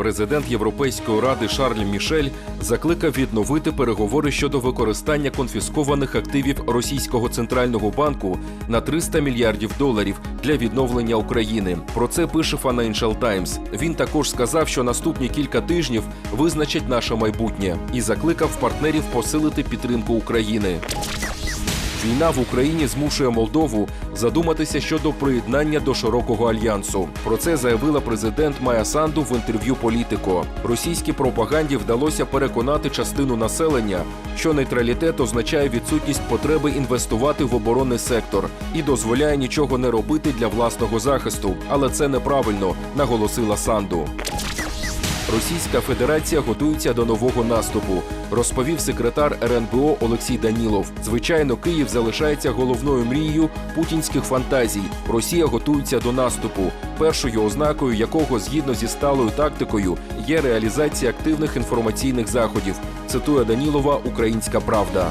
Президент Європейської ради Шарль Мішель закликав відновити переговори щодо використання конфіскованих активів російського центрального банку на 300 мільярдів доларів для відновлення України. Про це пише Financial Times. Він також сказав, що наступні кілька тижнів визначать наше майбутнє і закликав партнерів посилити підтримку України. Війна в Україні змушує Молдову задуматися щодо приєднання до широкого альянсу. Про це заявила президент Майя Санду в інтерв'ю Політико. Російській пропаганді вдалося переконати частину населення, що нейтралітет означає відсутність потреби інвестувати в оборонний сектор і дозволяє нічого не робити для власного захисту. Але це неправильно, наголосила Санду. Російська Федерація готується до нового наступу, розповів секретар РНБО Олексій Данілов. Звичайно, Київ залишається головною мрією путінських фантазій. Росія готується до наступу, першою ознакою якого, згідно зі сталою тактикою, є реалізація активних інформаційних заходів. Цитує Данілова Українська Правда.